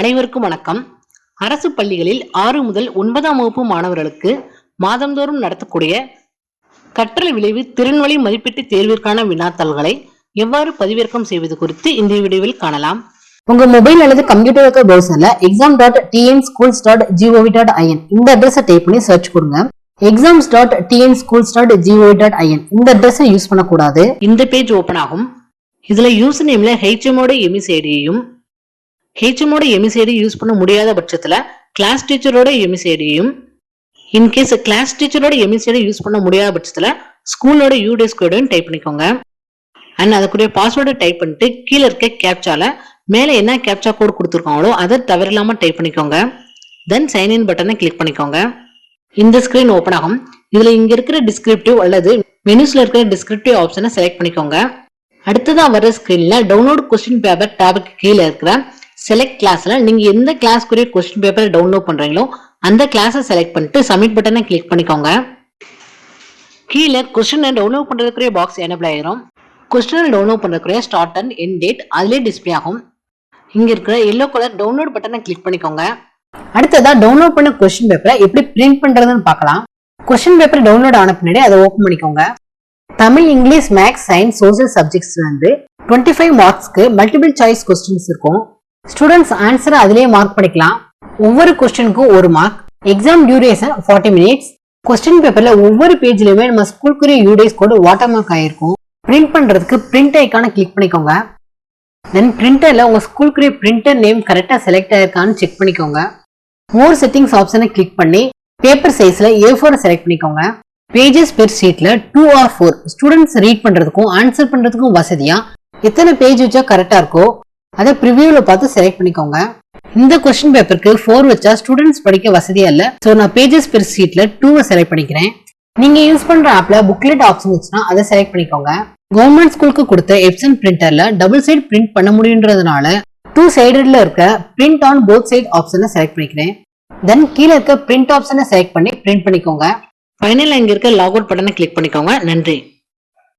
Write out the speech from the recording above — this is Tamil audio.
அனைவருக்கும் வணக்கம். அரசு பள்ளிகளில் ஆறு முதல் ஒன்பதாம் வகுப்பு மாணவர்களுக்கு மாதந்தோறும் நடத்தக்கூடிய கற்றல் விளைவு திறன்வழி மதிப்பீட்டு தேர்விற்கான வினாத்தாள்களை எவ்வாறு பதிவிறக்கம் செய்வது குறித்து இந்த வீடியோவில் காணலாம். உங்க மொபைல் அல்லது computer browserல exam dot TN schools dot GOV dot IN இந்த அட்ரஸை டைப் பண்ணி சர்ச் கொடுங்க. Exams dot TN schools dot GOV dot IN இந்த அட்ரஸை யூஸ் பண்ணக்கூடாது இந்த பேஜ் ஓபன் ஆகும் இதுல யூசர் நேம்ல ஹெச்எமோட எமிசைடியையும் ஹெச்எமோட எமிசைடி யூஸ் பண்ண முடியாத பட்சத்துல கிளாஸ் டீச்சரோட எமிசைடியையும் இன்கேஸ் கிளாஸ் டீச்சரோட எமிசைடி யூஸ் பண்ண முடியாத பட்சத்துல ஸ்கூலோட யூடேஸ் கோடையும் டைப் பண்ணிக்கோங்க. அண்ட் அதுக்குரிய பாஸ்வேர்டை டைப் பண்ணிட்டு கீழே இருக்க கேப்சால மேலே என்ன கேப்சா கோட் கொடுத்துருக்காங்களோ அதை தவறில்லாமல் டைப் பண்ணிக்கோங்க. தென் சைன் இன் பட்டனை கிளிக் பண்ணிக்கோங்க. இந்த ஸ்கிரீன் ஓப்பன் ஆகும். இதுல இங்க இருக்கிற டிஸ்கிரிப்டிவ் அல்லது மெனுஸ்ல இருக்கிற டிஸ்கிரிப்டிவ் ஆப்ஷனை செலக்ட் பண்ணிக்கோங்க. அடுத்ததாக வர ஸ்கிரீன்ல டவுன்லோட் கொஸ்டின் பேப்பர் டேபுக்கு கீழே இருக்கிற செலக்ட் கிளாஸ்ல நீங்க எந்த கிளாஸ்க்குரிய கொஸ்டின் பேப்பர் டவுன்லோட் பண்றீங்களோ அந்த கிளாஸை செலக்ட் பண்ணிட்டு சப்மிட் பட்டனை கிளிக் பண்ணிக்கோங்க. கீழே கொஸ்டினை டவுன்லோட் பண்ணுறதுக்குரிய பாக்ஸ் எனபிள் ஆயிரும். கொஸ்டினை டவுன்லோட் பண்ணுறதுக்குரிய ஸ்டார்ட் அண்ட் என் டேட் அதுலேயே டிஸ்பிளே ஆகும். இங்கே இருக்கிற எல்லோ கலர் டவுன்லோட் பட்டனை கிளிக் பண்ணிக்கோங்க. அடுத்ததாக டவுன்லோட் பண்ண கொஸ்டின் பேப்பரை எப்படி பிரிண்ட் பண்ணுறதுன்னு பார்க்கலாம். கொஸ்டின் பேப்பர் டவுன்லோட் ஆன பின்னாடி அதை ஓப்பன் பண்ணிக்கோங்க. Tamil English maths science social subjects வந்து டுவெண்ட்டி ஃபைவ் மார்க்ஸ்க்கு மல்டிபிள் சாய்ஸ் கொஸ்டின்ஸ் இருக்கும். ஸ்டூடெண்ட்ஸ் ஆன்சரை அதுலேயே மார்க் பண்ணிக்கலாம் ஒவ்வொரு கொஸ்டினுக்கும் ஒரு mark exam duration forty minutes question பேப்பர்ல ஒவ்வொரு பேஜ்லயுமே நம்ம ஸ்கூலுக்குரிய யூடேஸ் கோடு வாட்டர் மார்க் ஆயிருக்கும். பிரிண்ட் பண்றதுக்கு பிரிண்ட் ஐக்கான கிளிக் பண்ணிக்கோங்க. தென் பிரிண்டர்ல உங்க ஸ்கூலுக்குரிய பிரிண்டர் நேம் கரெக்டா செலக்ட் ஆயிருக்கான்னு செக் பண்ணிக்கோங்க. மோர் செட்டிங்ஸ் ஆப்ஷனை கிளிக் பண்ணி பேப்பர் சைஸ்ல ஏ ஃபோர் செலக்ட் பண்ணிக்கோங்க. Pages per ஷீட்ல two or four students read பண்றதுக்கும் ஆன்சர் பண்றதுக்கும் வசதியா? எத்தனை பேஜ் வச்சா கரெக்டா இருக்கோ அதை ப்ரிவியூவில் பார்த்து செலக்ட் பண்ணிக்கோங்க. இந்த கொஸ்டின் பேப்பருக்கு ஃபோர் வச்சா ஸ்டூடெண்ட்ஸ் படிக்க வசதியா இல்ல. ஸோ நான் பேஜஸ் பெர் ஷீட்ல டூவை செலக்ட் பண்ணிக்கிறேன். நீங்க யூஸ் பண்ற ஆப்ல புக்லெட் ஆப்ஷன் வச்சுன்னா அதை செலக்ட் பண்ணிக்கோங்க. கவர்மெண்ட் ஸ்கூலுக்கு கொடுத்த எப்சன் பிரிண்டர்ல டபுள் சைடு பிரிண்ட் பண்ண முடியுன்றதுனால டூ சைடட்ல இருக்க பிரிண்ட் ஆன் போத் சைட் ஆப்ஷனை செலக்ட் பண்ணிக்கிறேன். தென் கீழே இருக்க பிரிண்ட் ஆப்ஷனை செலக்ட் பண்ணி பிரிண்ட் பண்ணிக்கோங்க. ஃபைனல் இங்க இருக்க லாக் அவுட் பட்டனை கிளிக் பண்ணிக்கோங்க. நன்றி.